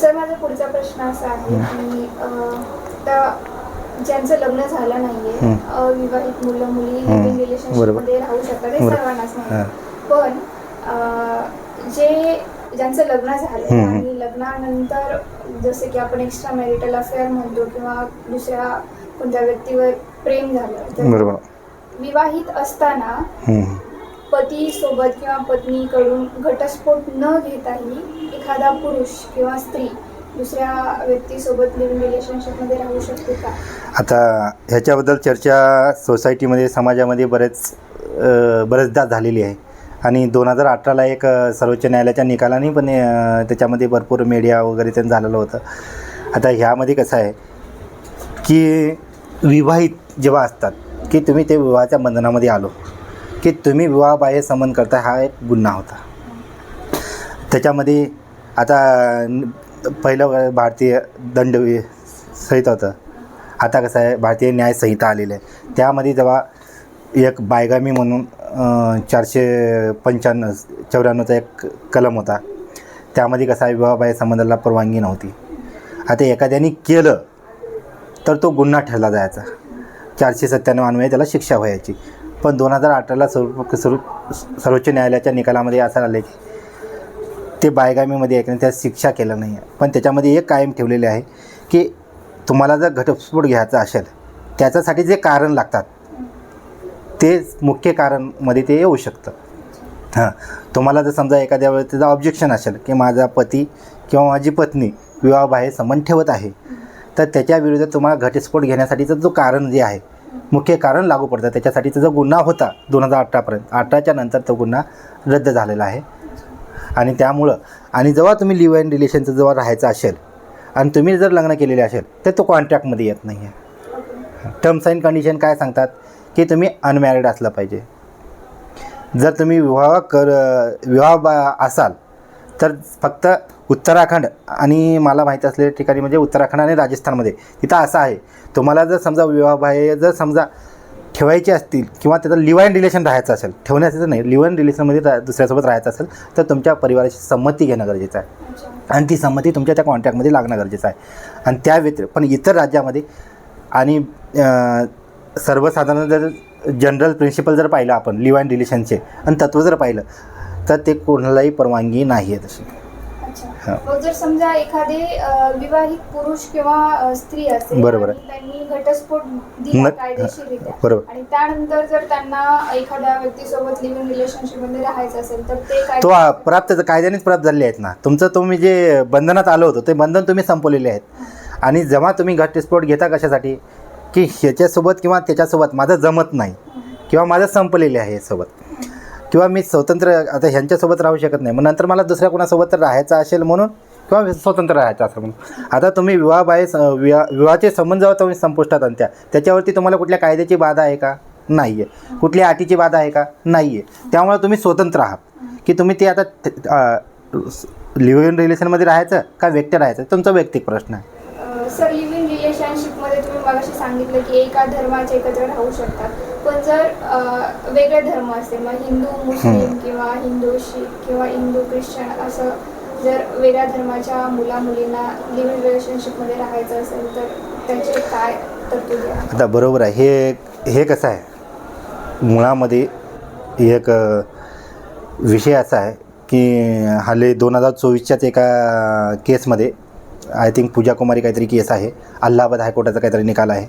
Sir माझा पुढचा प्रश्न असा आहे की ज्यांचं लग्न झालं नाहीये. अविवाहित मुलं मुली. लिव्हिंग रिलेशनशिप बरोबर. मध्ये राहू शकतात हे. सर्वांनाच. नाही पण जे ज्यांचं लग्न झालं. आणि लग्नानंतर जसे की आपण एक्स्ट्रा मॅरिटल अफेअर म्हणतो किंवा दुसऱ्या कोणत्या व्यक्तीवर प्रेम झालं विवाहित असताना पती सोबत किंवा पत्नीकडून घटस्फोट न घेताही एखादा पुरुष किंवा स्त्री दुसऱ्या व्यक्तीसोबत लिव्हिंग रिलेशनशिपमध्ये राहू शकते का? आता ह्याच्याबद्दल चर्चा सोसायटीमध्ये समाजामध्ये बरेच बरेचदा झालेली आहे. आणि दोन हजार अठराला एक सर्वोच्च न्यायालयाच्या निकालाने पण त्याच्यामध्ये भरपूर मीडिया वगैरे त्यांनी झालेलं होतं. आता ह्यामध्ये कसं आहे की विवाहित जेव्हा असतात की तुम्ही ते विवाहाच्या बंधनामध्ये आलो. की तुम्ही विवाहबाह्य संबंध करता हा एक गुन्हा होता. त्याच्यामध्ये आता पहिलं भारतीय दंड संहिता होतं. आता कसं आहे भारतीय न्याय संहिता आलेली आहे. त्यामध्ये जेव्हा एक बायगामी म्हणून चारशे पंच्याण्णव चौऱ्याण्णवचा एक कलम होता. त्यामध्ये कसं आहे विवाहबाह्य संबंधाला परवानगी नव्हती. आता एखाद्याने केलं तर तो गुन्हा ठरला जायचा. चारशे सत्त्याण्णव अन्वये त्याला शिक्षा व्हायची. पण दोन हजार अठराला सर्व सर्व सर्वोच्च न्यायालयाच्या निकालामध्ये असं आलं की ते बायगामीमध्ये ऐकणे त्या शिक्षा केलं नाही. आहे पण त्याच्यामध्ये एक कायम ठेवलेले आहे की तुम्हाला जर घटस्फोट घ्यायचा असेल त्याच्यासाठी जे कारण लागतात तेच मुख्य कारणमध्ये ते येऊ शकतं. हां. तुम्हाला जर समजा एखाद्या वेळेस त्याचं ऑब्जेक्शन असेल की माझा पती किंवा माझी पत्नी विवाहबाह्य संबंध ठेवत आहे तर त्याच्या विरुद्ध तुम्हाला घटस्फोट घेण्यासाठीचं जो कारण जे आहे मुख्य कारण लागू पडतं. त्याच्यासाठीचा जो गुन्हा होता दोन हजार अठरापर्यंत अठराच्या नंतर तो गुन्हा रद्द झालेला आहे. आणि त्यामुळं आणि जेव्हा तुम्ही लिव्ह अँड रिलेशनचं जेव्हा राहायचं असेल आणि तुम्ही जर लग्न केलेले असेल तर तो कॉन्ट्रॅक्टमध्ये येत नाही आहे. टर्म्स अँड कंडिशन काय सांगतात? की तुम्ही अनमॅरिड असलं पाहिजे. जर तुम्ही विवाह कर विवाह बा- असाल तर फक्त उत्तराखंड आणि मला माहीत असलेल्या ठिकाणी म्हणजे उत्तराखंड आणि राजस्थानमध्ये. तिथं असं आहे तुम्हाला जर समजा विवाहबाह्य जर समजा ठेवायचे असतील किंवा त्याचं लिव्ह अँड रिलेशन राहायचं असेल ठेवण्याचं नाही लिव्ह अँड रिलेशनमध्ये रा दुसऱ्यासोबत राहायचं असेल तर तुमच्या परिवाराची संमती घेणं गरजेचं आहे. आणि ती संमती तुमच्या त्या कॉन्टॅक्टमध्ये लागणं गरजेचं आहे. आणि त्या व्यतिरिक्त पण इतर राज्यामध्ये आणि सर्वसाधारण जर जनरल प्रिन्सिपल जर पाहिलं आपण लिव्ह अँड रिलेशनचे आणि तत्त्व जर पाहिलं तर ते कोणालाही परवानगी नाही आहे तशी. अच्छा. मग जर समजा एखादे विवाहित पुरुष किंवा स्त्री असेल बरोबर आणि त्यांनी घटस्फोट दिला न- कायदेशीररित्या बरोबर. आणि त्यानंतर जर त्यांना एखाद्या व्यक्तीसोबत रिलेशनशिपमध्ये राहायचं असेल तर ते काय तो आ- प्राप्त कायद्यानेच प्राप्त झालेले आहेत ना. तुमचं तुम्ही जे बंधनात आलं होतं ते बंधन तुम्ही संपवलेले आहेत. आणि जेव्हा तुम्ही घटस्फोट घेता कशासाठी? की ह्याच्यासोबत किंवा त्याच्यासोबत माझं जमत नाही किंवा माझं संपलेले आहे सोबत. किंवा मी स्वतंत्र आता ह्यांच्यासोबत राहू शकत नाही. मग नंतर मला दुसऱ्या कोणासोबत तर राहायचं असेल म्हणून किंवा स्वतंत्र राहायचं असेल म्हणून. आता तुम्ही विवाहबाह्य स- विवाह विवाहाचे संबंध जेव्हा तुम्ही संपुष्टात आणत्या. त्याच्यावरती तुम्हाला कुठल्या कायद्याची बाधा आहे का? नाही आहे कुठल्या अटीची बाधा आहे का? नाही आहे त्यामुळे तुम्ही स्वतंत्र आहात. की तुम्ही ते आता लिव्ह इन रिलेशनमध्ये राहायचं का व्यक्त राहायचं? तुमचा वैयक्तिक प्रश्न आहे. सर लिव्ह इन रिलेशनशिपमध्ये तुम्ही मगाशी सांगितलं की एका धर्माचे एकत्र राहू शकतात. पण जर वेगळे धर्म असतील मग हिंदू मुस्लिम किंवा हिंदू शीख किंवा हिंदू ख्रिश्चन असं जर वेगळ्या धर्माच्या मुला मुलींना लिव्हिंग रिलेशनशिपमध्ये राहायचं असेल तर त्याचे काय तरतुदी आता बरोबर आहे. हे हे कसं आहे? मुळामध्ये एक विषय असा आहे की हल्ली दोन हजार चोवीसच्याच एका केसमध्ये आय थिंक पूजा कुमारी काहीतरी केस आहे. अल्हाबाद हायकोर्टाचा काहीतरी निकाल आहे.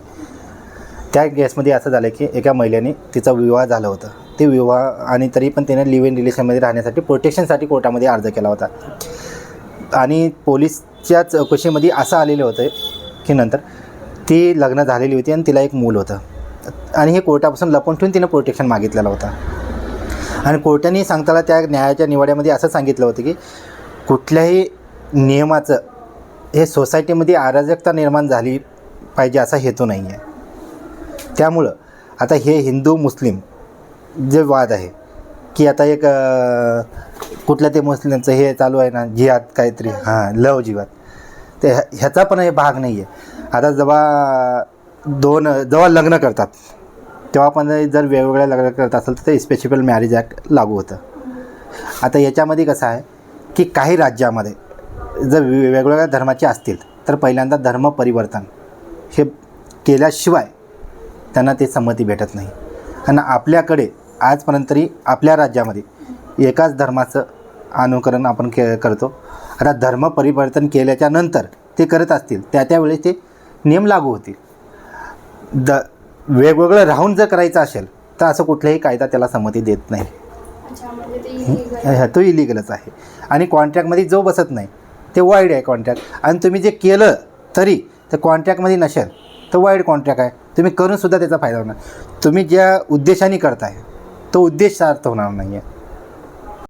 त्या केसमध्ये असं झालं की एका महिलेने तिचा विवाह झाला होता. ते विवाह आणि तरी पण तिने लिव्ह इन रिलेशनमध्ये राहण्यासाठी प्रोटेक्शनसाठी कोर्टामध्ये अर्ज केला होता. आणि पोलीसच्या चौकशीमध्ये असं आलेलं होतं की नंतर ती लग्न झालेली होती आणि तिला एक मूल होतं. आणि हे कोर्टापासून लपून ठेवून तिनं प्रोटेक्शन मागितलेलं होतं. आणि कोर्टाने सांगताना त्या न्यायाच्या निवाड्यामध्ये असं सांगितलं होतं की कुठल्याही नियमाचं हे सोसायटीमध्ये अराजकता निर्माण झाली पाहिजे असा हेतू नाही आहे त्यामुळं आता हे हिंदू मुस्लिम जे वाद आहे की आता एक कुठल्या ते मुस्लिमचं हे चालू आहे ना जिहाद काहीतरी हां लव जिहाद. ते ह्या- ह्याचा पण हे भाग नाही आहे आता जेव्हा दोन जेव्हा लग्न करतात तेव्हा पण जर वेगवेगळ्या लग्न करत असेल तर ते स्पेसिफिक मॅरेज ॲक्ट लागू होतं. आता याच्यामध्ये कसं आहे की काही राज्यामध्ये जर वे- वेगवेगळ्या धर्माचे असतील तर पहिल्यांदा धर्म परिवर्तन हे केल्याशिवाय त्यांना ते संमती भेटत नाही. आणि आपल्याकडे आजपर्यंत तरी आपल्या राज्यामध्ये एकाच धर्माचं अनुकरण आपण के करतो. आता धर्म परिवर्तन केल्याच्यानंतर ते करत असतील त्या त्यावेळेस ते नियम लागू होतील. द वेगवेगळं राहून जर करायचं असेल तर असं कुठलाही कायदा त्याला संमती देत नाही. म्हणजे तो इलिगलच आहे. आणि कॉन्ट्रॅक्टमध्ये जो बसत नाही ते वाईड आहे कॉन्ट्रॅक्ट आणि तुम्ही जे केलं तरी तर कॉन्ट्रॅक्टमध्ये नसेल तर वाईड कॉन्ट्रॅक्ट आहे. तुम्ही करूनसुद्धा त्याचा फायदा होणार. तुम्ही ज्या उद्देशाने करताय तो उद्देश सार्थ होणार नाही आहे